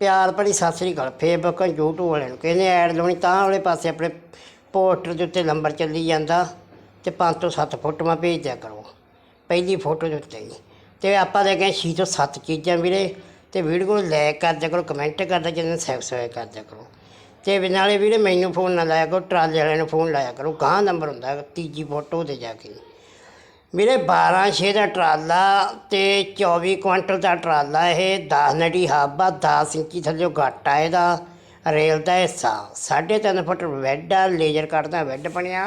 ਪਿਆਰ ਭਰੀ ਸਤਿ ਸ੍ਰੀ ਅਕਾਲ। Facebook YouTube ਵਾਲਿਆਂ ਨੂੰ ਕਹਿੰਦੇ ਐਡ ਲਾਉਣੀ ਤਾਂ ਵਾਲੇ ਪਾਸੇ ਆਪਣੇ ਪੋਸਟਰ ਦੇ ਉੱਤੇ ਨੰਬਰ ਚੱਲੀ ਜਾਂਦਾ ਤੇ 5 ਤੋਂ 7 ਫੋਟੋਆਂ ਭੇਜ ਦਿਆ ਕਰੋ। ਪਹਿਲੀ ਫੋਟੋ ਦੇ ਉੱਤੇ ਹੀ। ਤੇ ਆਪਾਂ ਲੈ ਕੇ 6 ਤੋਂ 7 ਚੀਜ਼ਾਂ ਵੀਰੇ ਤੇ ਵੀਡੀਓ ਨੂੰ ਲਾਈਕ ਕਰ ਦਿਆ ਕਰੋ ਕਮੈਂਟ ਕਰ ਦਿਆ ਜਿਹਨਾਂ ਸਬਸਕ੍ਰਾਈਬ ਕਰ ਦਿਆ ਕਰੋ। ਤੇ ਨਾਲੇ ਵੀਰੇ ਮੈਨੂੰ ਫੋਨ ਨਾ ਲਾਇਆ ਕਰੋ, ਟਰਾਲੇ ਵਾਲਿਆਂ ਨੂੰ ਫੋਨ ਲਾਇਆ ਕਰੋ ਗਾਂ ਨੰਬਰ ਹੁੰਦਾ, ਤੀਜੀ ਫੋਟੋ ਤੇ ਜਾ ਕੇ। ਵੀਰੇ 12 6 ਦਾ ਟਰਾਲਾ ਤੇ 24 ਕੁਇੰਟਲ ਦਾ ਟਰਾਲਾ ਇਹ 10 ਨੜੀ ਹਾਬਾ 10 ਇੰਚੀ ਥੱਲੇ ਘਾਟਾ ਇਹਦਾ। ਰੇਲ ਦਾ ਹਿੱਸਾ 3.5 ਫੁੱਟ ਵੈੱਡ ਆ, ਲੇਜ਼ਰ ਕੱਟ ਦਾ ਵੈੱਡ ਬਣਿਆ,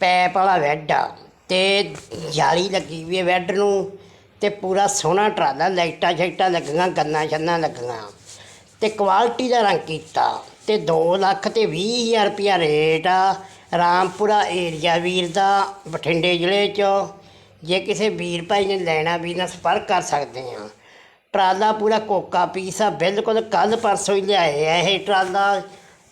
ਪੈਪ ਵਾਲਾ ਵੈੱਡ ਆ ਤੇ ਜਾਲੀ ਲੱਗੀ ਵੀ ਹੈ ਵੈੱਡ ਨੂੰ ਤੇ ਪੂਰਾ ਸੋਹਣਾ ਟਰਾਲਾ, ਲਾਈਟਾਂ ਸ਼ਾਈਟਾਂ ਲੱਗੀਆਂ, ਗੰਨਾ ਛੰਨਾਂ ਲੱਗੀਆਂ ਤੇ ਕੁਆਲਿਟੀ ਦਾ ਰੰਗ ਕੀਤਾ ਤੇ 2 ਲੱਖ ਤੇ 20000 ਰੁਪਿਆ ਰੇਟ ਆ। ਰਾਮਪੁਰਾ ਏਰੀਆ ਵੀਰ ਦਾ ਬਠਿੰਡੇ ਜ਼ਿਲ੍ਹੇ 'ਚ ਜੇ ਕਿਸੇ ਵੀਰ ਭਾਈ ਨੇ ਲੈਣਾ ਵੀ ਨਾ ਸੰਪਰਕ ਕਰ ਸਕਦੇ ਆ ਟਰਾਲਾ ਪੂਰਾ ਕੋਕਾ ਪੀਸ ਆ, ਬਿਲਕੁਲ ਕੱਲ ਪਰਸੋਂ ਹੀ ਲਿਆਏ ਆ ਇਹ ਟਰਾਲਾ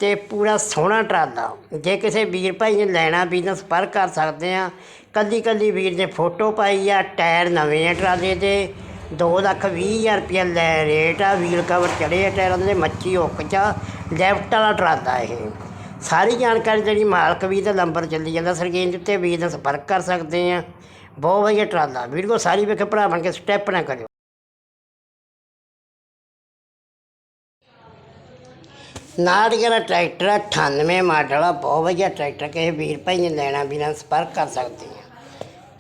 ਤੇ ਪੂਰਾ ਸੋਹਣਾ ਟਰਾਲਾ। ਜੇ ਕਿਸੇ ਵੀਰ ਭਾਈ ਨੇ ਲੈਣਾ ਬਿਜਨਸ ਪਰ ਕਰ ਸਕਦੇ ਆ ਕੱਲੀ ਕੱਲੀ ਵੀਰ ਨੇ ਫੋਟੋ ਪਾਈ ਆ, ਟਾਇਰ ਨਵੇਂ ਆ ਟਰਾਲੇ ਦੇ। 2 ਲੱਖ ਵੀਹ ਹਜ਼ਾਰ ਰੁਪਇਆ ਲੈ ਰੇਟ ਆ ਵੀਲ ਕਵਰ ਚੜੇ ਆ ਟਾਇਰਾਂ ਦੇ, ਮੱਛੀ ਹੁੱਕ ਚ ਲੈਫਟ ਵਾਲਾ ਟਰਾਲਾ ਇਹ। ਸਾਰੀ ਜਾਣਕਾਰੀ ਜਿਹੜੀ ਮਾਲਕ ਵੀ ਦਾ ਨੰਬਰ ਚੱਲੀ ਜਾਂਦਾ ਸਰਗੇਨ ਦੇ ਉੱਤੇ ਵੀਰ ਦਾ ਸੰਪਰਕ ਕਰ ਸਕਦੇ ਆ ਬਹੁਤ ਵਧੀਆ ਟਰਾਲਾ। ਵੀਡੀਓ ਸਾਰੀ ਵੇਖੇ ਭਰਾ ਬਣ ਕੇ ਸਟੈਪ ਨਾ ਕਰਿਓ। ਨਾੜੀਆਂ ਦਾ ਟਰੈਕਟਰ ਆ, 98 ਮਾਡਲ ਆ ਬਹੁਤ ਵਧੀਆ ਟਰੈਕਟਰ ਕਿਸੇ ਵੀਰ ਭਾਈ ਨੇ ਲੈਣਾ ਵੀ ਨਾਲ ਸੰਪਰਕ ਕਰ ਸਕਦੇ ਆ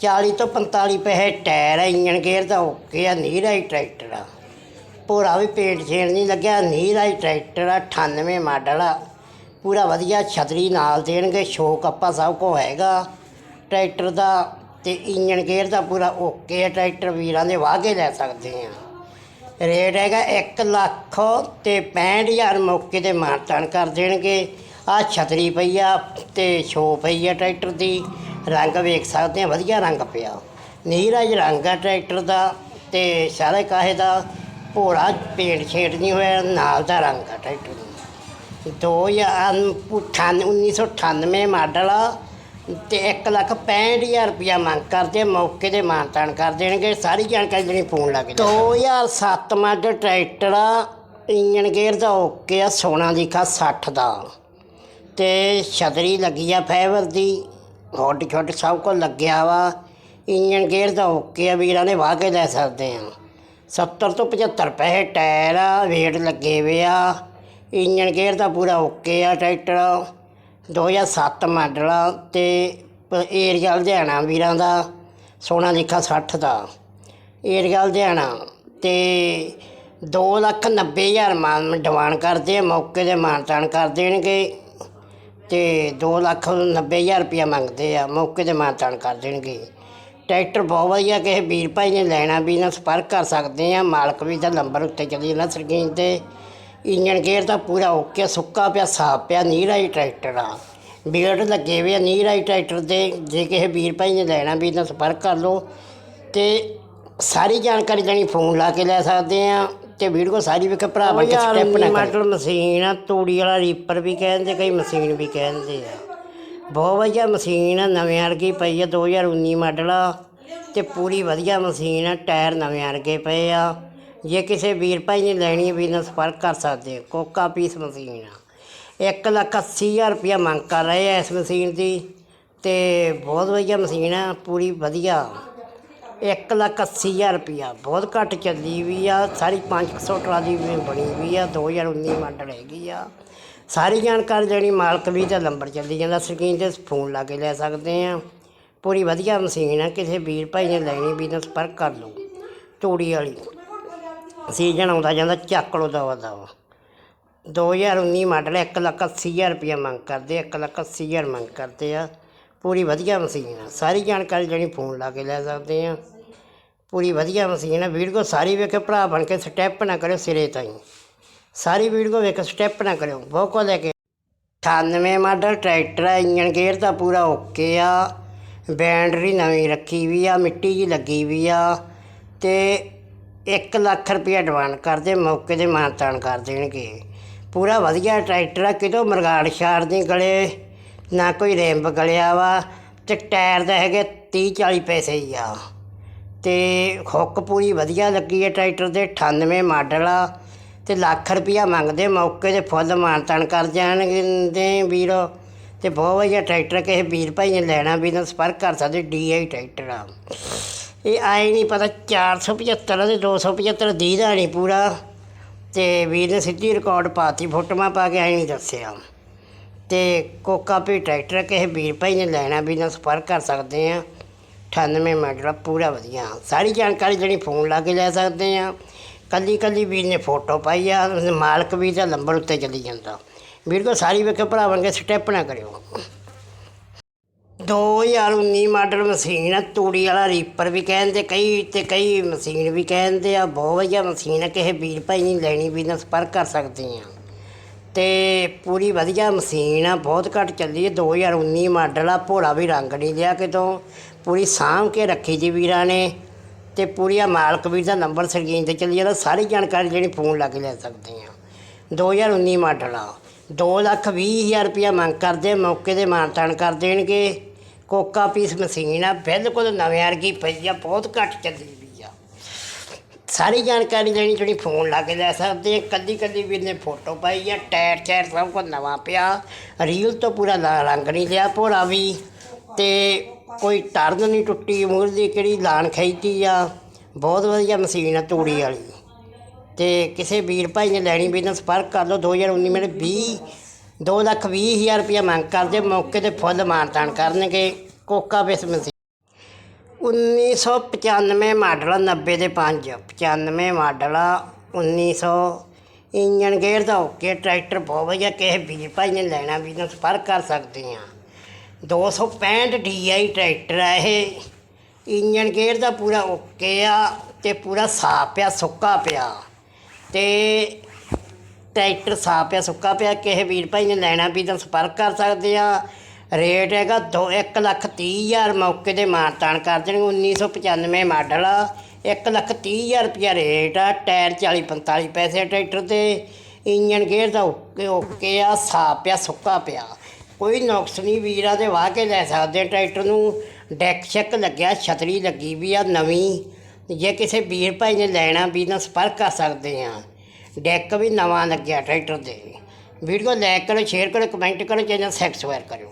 40 ਤੋਂ 45 ਪੈਸੇ ਟਾਇਰ ਆ ਇੰਜਨ ਗੇਅਰ ਦਾ ਓਕੇ ਆ ਨੀਰਾ ਹੀ ਟਰੈਕਟਰ ਆ। ਪੂਰਾ ਵੀ ਪੇਂਟ ਛੇੜ ਨਹੀਂ ਲੱਗਿਆ ਨੀਰਾ ਹੀ ਟਰੈਕਟਰ ਆ 98 ਮਾਡਲ ਆ। ਪੂਰਾ ਵਧੀਆ ਛਤਰੀ ਨਾਲ ਦੇਣਗੇ, ਸ਼ੋਕ ਆਪਾਂ ਸਭ ਕੋ ਹੈਗਾ। ਟਰੈਕਟਰ ਦਾ ਤੇ ਇੰਜਨ ਗੇਅਰ ਦਾ ਪੂਰਾ ਓਕੇ ਆ, ਟਰੈਕਟਰ ਵੀਰਾਂ ਦੇ ਵਾਗੇ ਲੈ ਸਕਦੇ ਆ। ਰੇਟ ਹੈਗਾ 1 ਲੱਖ ਤੇ 65000 ਮੌਕੇ ਤੇ ਮਾਰਤਾਨ ਕਰ ਦੇਣਗੇ। ਆ ਛਤਰੀ ਪਈ ਆ ਤੇ ਸ਼ੋ ਪਈ ਆ ਟਰੈਕਟਰ ਦੀ। ਰੰਗ ਵੇਖ ਸਕਦੇ ਆ, ਵਧੀਆ ਰੰਗ ਪਿਆ। ਨੀਰਜ ਰੰਗ ਆ ਟਰੈਕਟਰ ਦਾ ਤੇ ਸਾਰੇ ਕਾਹੇ ਦਾ। ਭੋਲਾ ਪੇਂਟ ਛੇਟ ਨਹੀਂ ਹੋਇਆ, ਨਾਲ ਦਾ ਰੰਗ ਆ ਟਰੈਕਟਰ ਦਾ ਦੋ ਹਜ਼ਾਰ ਅਠਾਨ- 1998 ਮਾਡਲ ਆ ਤੇ 1 ਲੱਖ 65000 ਰੁਪਇਆ ਮੰਗ ਕਰਦੇ, ਮੌਕੇ ਤੇ ਮਾਨਤਾਨ ਕਰ ਦੇਣਗੇ, ਸਾਰੀ ਜਾਣਕਾਰੀ ਦੇਣੀ ਫੋਨ ਲਾ ਕੇ 2007 ਮਾਡਲ ਟਰੈਕਟਰ ਆ ਇੰਜਨ ਗੇਅਰ ਦਾ ਓਕੇ ਆ ਸੋਨਾ ਦੀ ਖਾ 60 ਦਾ। ਤੇ ਛਤਰੀ ਲੱਗੀ ਆ ਫਾਈਬਰ ਦੀ ਹੌਟ ਛੋਟ ਸਭ ਕੁਝ ਲੱਗਿਆ ਵਾ। ਇੰਜਨ ਗੇਅਰ ਦਾ ਓਕੇ ਆ, ਵੀਰਾਂ ਨੇ ਵਾਹ ਕੇ ਲੈ ਸਕਦੇ ਆ। 70 ਤੋਂ 75 ਪੈਸੇ ਟਾਇਰ ਆ ਵੇਟ ਲੱਗੇ ਵੇ ਆ। ਇੰਜਨ ਗੇਅਰ ਦਾ ਪੂਰਾ ਓਕੇ ਆ, ਟਰੈਕਟਰ 2007 ਮਾਡਲ ਆ ਤੇ ਏਰੀਆ ਲੁਧਿਆਣਾ ਵੀਰਾਂ ਦਾ ਸੋਨਾ ਲਿਖਾ 60 ਦਾ। ਏਰੀਆ ਲੁਧਿਆਣਾ ਤੇ 2 ਲੱਖ 90 ਹਜ਼ਾਰ ਮਾਨ ਡਿਮਾਂਡ ਕਰਦੇ ਆ, ਮੌਕੇ ਦੇ ਮਾਨਤਾਨ ਕਰ ਦੇਣਗੇ ਤੇ 2 ਲੱਖ 90 ਹਜ਼ਾਰ ਰੁਪਇਆ ਮੰਗਦੇ ਆ, ਮੌਕੇ ਤੇ ਮਾਨਤਾਨ ਕਰ ਦੇਣਗੇ। ਟਰੈਕਟਰ ਬਹੁਤ ਵਧੀਆ, ਕਿਸੇ ਵੀਰ ਭਾਈ ਨੇ ਲੈਣਾ ਵੀ ਨਾ, ਸੰਪਰਕ ਕਰ ਸਕਦੇ ਆ, ਮਾਲਕ ਵੀ ਦਾ ਨੰਬਰ ਉੱਤੇ ਚਲੀ ਜਾਂਦਾ ਸਕਰੀਨ ਤੇ। ਇੰਜਨ ਗੇਅਰ ਦਾ ਪੂਰਾ ਓਕੇ ਸੁੱਕਾ ਪਿਆ ਸਾਫ਼ ਪਿਆ ਨੀਰਾ ਹੀ ਟਰੈਕਟਰ ਆ। ਬੀਅਰਡ ਲੱਗੇ ਹੋਏ ਆ ਨੀਰਾ ਹੀ ਟਰੈਕਟਰ ਦੇ। ਜੇ ਕਿਸੇ ਵੀਰ ਭਾਈ ਨੇ ਲੈਣਾ ਵੀ ਨਾ ਸੰਪਰਕ ਕਰ ਲਓ। ਤੇ ਸਾਰੀ ਜਾਣਕਾਰੀ ਲੈਣੀ ਫੋਨ ਲਾ ਕੇ ਲੈ ਸਕਦੇ ਆ। ਤੇ ਵੀਡੀਓ ਸਾਰੀ ਵੇਖ ਭਰਾ ਬਣ ਕੇ ਸਟੈਪ ਨਾ ਮਾਡਲ ਮਸ਼ੀਨ ਆ ਤੂੜੀ ਵਾਲਾ ਰੀਪਰ ਵੀ ਕਹਿੰਦੇ ਕਈ ਮਸ਼ੀਨ ਵੀ ਕਹਿੰਦੇ ਆ। ਬਹੁਤ ਵਧੀਆ ਮਸ਼ੀਨ ਆ ਨਵੇਂ ਵਰਗੀ ਪਈ ਆ 2019 ਮਾਡਲ ਆ। ਤੇ ਪੂਰੀ ਵਧੀਆ ਮਸ਼ੀਨ ਆ ਟਾਇਰ ਨਵੇਂ ਵਰਗੇ ਪਏ ਆ। ਜੇ ਕਿਸੇ ਵੀਰ ਭਾਈ ਨੇ ਲੈਣੀ ਹੈ, ਵੀਰ ਨਾਲ ਸੰਪਰਕ ਕਰ ਸਕਦੇ ਹੋ। ਕੋਕਾ ਪੀਸ ਮਸ਼ੀਨ ਆ। ਇੱਕ ਲੱਖ ਅੱਸੀ ਹਜ਼ਾਰ ਰੁਪਇਆ ਮੰਗ ਕਰ ਰਹੇ ਆ ਇਸ ਮਸ਼ੀਨ ਦੀ। ਤੇ ਬਹੁਤ ਵਧੀਆ ਮਸ਼ੀਨ ਆ, ਪੂਰੀ ਵਧੀਆ। ਇੱਕ ਲੱਖ ਅੱਸੀ ਹਜ਼ਾਰ ਰੁਪਇਆ। ਬਹੁਤ ਘੱਟ ਚੱਲੀ ਵੀ ਆ। ਸਾਰੀ 500 ਟਰਾਲੀ ਵੀ ਬਣੀ ਵੀ ਆ। 2019 ਮਾਡਲ ਹੈਗੀ ਆ। ਸਾਰੀ ਜਾਣਕਾਰੀ ਦੇਣੀ, ਮਾਲਕ ਵੀ ਦਾ ਨੰਬਰ ਚੱਲੀ ਜਾਂਦਾ। ਸਕਰੀਨ ਤੇ ਫੋਨ ਲਾ ਕੇ ਲੈ ਸਕਦੇ ਆ। ਪੂਰੀ ਵਧੀਆ ਮਸ਼ੀਨ ਆ। ਕਿਸੇ ਵੀਰ ਭਾਈ ਨੇ ਲੈਣੀ ਵੀ ਨਾਲ ਸੰਪਰਕ ਕਰ ਲਓ। ਤੂੜੀ ਵਾਲੀ। ਸੀਜ਼ਨ ਆਉਂਦਾ ਜਾਂਦਾ, ਚੱਕ ਲਓ ਦਵਾ ਦਵਾ। 2019 ਮਾਡਲ 1 ਲੱਖ 80 ਹਜ਼ਾਰ ਰੁਪਇਆ ਮੰਗ ਕਰਦੇ 1 ਲੱਖ 80 ਹਜ਼ਾਰ ਮੰਗ ਕਰਦੇ ਆ। ਪੂਰੀ ਵਧੀਆ ਮਸ਼ੀਨ ਆ। ਸਾਰੀ ਜਾਣਕਾਰੀ ਜਿਹੜੀ ਫੋਨ ਲਾ ਕੇ ਲੈ ਸਕਦੇ ਆ। ਪੂਰੀ ਵਧੀਆ ਮਸ਼ੀਨ ਆ। ਵੀਡੀਓ ਸਾਰੀ ਵੇਖ, ਭਰਾ ਬਣ ਕੇ ਸਟੈਪ ਨਾ ਕਰਿਓ ਸਿਰੇ ਤਾਈਂ। ਸਾਰੀ ਵੀਡੀਓ ਵੇਖ, ਸਟੈਪ ਨਾ ਕਰਿਓ। ਬਹੁਤ ਕੋ ਲੈ ਕੇ 98 ਮਾਡਲ, ਟਰੈਕਟਰ ਆ ਇੰਜਨ ਗੇਅਰ ਤਾਂ ਪੂਰਾ ਓਕੇ ਆ। ਬੈਂਡਰੀ ਨਵੀਂ ਰੱਖੀ ਵੀ ਆ, ਮਿੱਟੀ ਜੀ ਲੱਗੀ ਵੀ ਆ। ਤੇ 1 ਲੱਖ ਰੁਪਇਆ ਡਿਮਾਂਡ ਕਰਦੇ ਮੌਕੇ ਤੇ ਮਾਨਤਾਨ ਕਰ ਦੇਣਗੇ। ਪੂਰਾ ਵਧੀਆ ਟਰੈਕਟਰ ਆ, ਕਿਤੋਂ ਮਰਗਾੜ ਛਾੜ ਦੇ ਗਲੇ, ਨਾ ਕੋਈ ਰੈਂਪ ਗਲਿਆ ਵਾ, ਤੇ ਟਾਇਰ ਦਾ ਹੈਗੇ 30 40 ਪੈਸੇ ਹੀ ਆ। ਤੇ ਹੁੱਕ ਪੂਰੀ ਵਧੀਆ ਲੱਗੀ ਹੈ ਟਰੈਕਟਰ ਦੇ 98 ਮਾਡਲ ਆ, ਤੇ ਲੱਖ ਰੁਪਈਆ ਮੰਗਦੇ, ਮੌਕੇ ਤੇ ਫੁੱਲ ਮਾਨਤਾਨ ਕਰ ਜਾਣਗੇ ਵੀਰੋ। ਤੇ ਬਹੁਤ ਵਧੀਆ ਟਰੈਕਟਰ ਕਿਸੇ ਵੀਰ ਭਾਈ ਨੇ ਲੈਣਾ ਵੀ ਤਾਂ ਸੰਪਰਕ ਕਰ ਸਕਦੇ ਡੀਆਈ ਟਰੈਕਟਰ ਆ। ਇਹ ਆਏ ਨਹੀਂ ਪਤਾ 475 ਤੇ 275 ਦੀ ਦਾ ਨਹੀਂ ਪੂਰਾ। ਤੇ ਵੀਰ ਨੇ ਸਿੱਧੀ ਰਿਕਾਰਡ ਪਾਤੀ, ਫੋਟੋਆਂ ਪਾ ਕੇ ਆਈ ਨਹੀਂ ਦੱਸਿਆ। ਤੇ ਕੋਕਾ ਪੀ ਟਰੈਕਟਰ ਕਿਸੇ ਵੀਰ ਭਾਈ ਨੇ ਲੈਣਾ, ਵੀ ਨਾਲ ਸੰਪਰਕ ਕਰ ਸਕਦੇ ਆ। 98 ਮਾਡਲ ਪੂਰਾ ਵਧੀਆ। ਸਾਰੀ ਜਾਣਕਾਰੀ ਜਿਹੜੀ ਫੋਨ ਲਾ ਕੇ ਲੈ ਸਕਦੇ ਆ। ਕੱਲੀ ਕੱਲੀ ਵੀਰ ਨੇ ਫੋਟੋ ਪਾਈ ਆ ਉਸ ਮਾਲਕ ਵੀ ਦਾ ਨੰਬਰ ਉੱਤੇ ਚਲੀ ਜਾਂਦਾ। ਵੀਰ ਕੋ ਸਾਰੀ ਵੇਖੇ ਭਰਾਵਾਂਗੇ ਸਟੈਪ ਨਾ ਕਰਿਓ। 2019 ਮਾਡਲ ਮਸ਼ੀਨ ਆ, ਤੂੜੀ ਵਾਲਾ ਰੀਪਰ ਵੀ ਕਹਿੰਦੇ, ਕਈ ਤੇ ਕਈ ਮਸ਼ੀਨ ਵੀ ਕਹਿੰਦੇ ਆ, ਬਹੁਤ ਵਧੀਆ ਮਸ਼ੀਨ ਆ, ਕਿਸੇ ਵੀਰ ਭਾਈ ਨਹੀਂ ਲੈਣੀ ਵੀ ਨਾਲ ਸੰਪਰਕ ਕਰ ਸਕਦੇ ਆ। ਤੇ ਪੂਰੀ ਵਧੀਆ ਮਸ਼ੀਨ ਆ, ਬਹੁਤ ਘੱਟ ਚੱਲੀ ਹੈ 2019 ਮਾਡਲ ਆ ਭੋਰਾ ਵੀ ਰੰਗ ਨਹੀਂ ਲਿਆ ਕਿਤੋਂ। ਪੂਰੀ ਸਾਂਭ ਕੇ ਰੱਖੀ ਜੀ ਵੀਰਾਂ ਨੇ, ਤੇ ਪੂਰੀ ਆ ਮਾਲਕ ਵੀਰ ਦਾ ਨੰਬਰ ਸਕਰੀਨ ਤੇ ਚੱਲੀ ਜਾਂਦਾ, ਸਾਰੀ ਜਾਣਕਾਰੀ ਜਿਹੜੀ ਫੋਨ ਲਾ ਕੇ ਲੈ ਸਕਦੇ ਆ। 2019 ਮਾਡਲ ਆ 2 ਲੱਖ ਵੀਹ ਹਜ਼ਾਰ ਰੁਪਇਆ ਮੰਗ ਕਰਦੇ ਮੌਕੇ ਦੇ ਮਾਨਤਾਨ ਕਰ ਦੇਣਗੇ। ਕੋਕਾ ਪੀਸ ਮਸ਼ੀਨ ਆ, ਬਿਲਕੁਲ ਨਵੇਂ ਵਰਗੀ ਪਈ ਆ, ਬਹੁਤ ਘੱਟ ਚੱਲੀ ਵੀ ਆ। ਸਾਰੀ ਜਾਣਕਾਰੀ ਲੈਣੀ ਜਿਹੜੀ ਫੋਨ ਲਾ ਕੇ ਲੈ ਸਕਦੇ ਆ। ਕੱਲੀ ਕੱਲੀ ਵੀਰ ਨੇ ਫੋਟੋ ਪਾਈ ਆ, ਟਾਇਰ ਚੈਰ ਸਭ ਕੁਝ ਨਵਾਂ ਪਿਆ। ਰੀਲ ਤੋਂ ਪੂਰਾ ਲਾ- ਰੰਗ ਨਹੀਂ ਲਿਆ, ਭੋਰਾ ਵੀ। ਤੇ ਕੋਈ ਟਰਨ ਨਹੀਂ ਟੁੱਟੀ ਮੂਰ ਦੀ ਕਿਹੜੀ ਲਾਣ ਖਈਤੀ ਆ। ਬਹੁਤ ਵਧੀਆ ਮਸ਼ੀਨ ਆ ਤੂੜੀ ਵਾਲੀ। ਤੇ ਕਿਸੇ ਵੀਰ ਭਾਈ ਨੇ ਲੈਣੀ ਵੀ ਤਾਂ ਸੰਪਰਕ ਕਰ ਲਓ 2019 ਮੇਰੇ 20 ਦੋ ਲੱਖ ਵੀਹ ਹਜ਼ਾਰ ਰੁਪਇਆ ਮੰਗ ਕਰਦੇ ਮੌਕੇ ਤੇ ਫੁੱਲ ਮਾਨਤਾਨ ਕਰਨਗੇ। ਕੋਕਾ ਬਿਸ ਮਸ਼ੀਨ 1995 ਮਾਡਲ ਆ, 90 ਦੇ 5 95 ਮਾਡਲ ਆ 1900 ਇੰਜਨ ਗੇਅਰ ਦਾ ਓਕੇ ਟਰੈਕਟਰ ਬਹੁਤ ਵਧੀਆ ਕਿਸੇ ਵੀਰ ਭਾਈ ਨੇ ਲੈਣਾ ਵੀ ਤਾਂ ਸੰਪਰਕ ਕਰ ਸਕਦੇ ਆ 265 DI ਟਰੈਕਟਰ ਆ ਇਹ। ਇੰਜਨ ਗੇਅਰ ਦਾ ਪੂਰਾ ਓਕੇ ਆ ਤੇ ਪੂਰਾ ਸਾਫ਼ ਪਿਆ ਸੁੱਕਾ ਪਿਆ। ਤੇ ਟਰੈਕਟਰ ਸਾਫ਼ ਪਿਆ, ਸੁੱਕਾ ਪਿਆ, ਕਿਸੇ ਵੀਰ ਭਾਈ ਨੇ ਲੈਣਾ ਵੀ ਤਾਂ ਸੰਪਰਕ ਕਰ ਸਕਦੇ ਆ। ਰੇਟ ਹੈਗਾ ਦੋ, ਇੱਕ ਲੱਖ ਤੀਹ ਹਜ਼ਾਰ ਮੌਕੇ ਦੇ ਮਾਨਤਾਨ ਕਰ ਦੇਣਗੇ 1995 ਮਾਡਲ ਆ। ਇੱਕ ਲੱਖ ਤੀਹ ਹਜ਼ਾਰ ਰੁਪਇਆ ਰੇਟ ਆ, ਟਾਇਰ 40 45 ਪੈਸੇ ਆ ਟਰੈਕਟਰ ਤੇ। ਇੰਜਨ ਗੇਅਰ ਦਾ ਓਕੇ ਓਕੇ ਆ, ਸਾਫ਼ ਪਿਆ, ਸੁੱਕਾ ਪਿਆ। ਕੋਈ ਨੁਕਸ ਨਹੀਂ, ਵੀਰਾਂ ਦੇ ਵਾਹ ਕੇ ਲੈ ਸਕਦੇ ਟਰੈਕਟਰ ਨੂੰ। ਡੈਕ ਚੈੱਕ ਲੱਗਿਆ, ਛਤਰੀ ਲੱਗੀ ਵੀ ਆ ਨਵੀਂ। ਜੇ ਕਿਸੇ ਵੀਰ ਭਾਈ ਨੇ ਲੈਣਾ ਵੀ ਤਾਂ ਸੰਪਰਕ ਕਰ ਸਕਦੇ ਆ। ਡੈਕ ਵੀ ਨਵਾਂ ਲੱਗਿਆ, ਟਰੈਕਟਰ 'ਤੇ ਵੀਡੀਓ ਲਾਈਕ ਕਰੋ, ਸ਼ੇਅਰ ਕਰੋ, ਕਮੈਂਟ ਕਰੋ, ਚੈਨਲ ਸਬਸਕ੍ਰਾਈਬ ਕਰੋ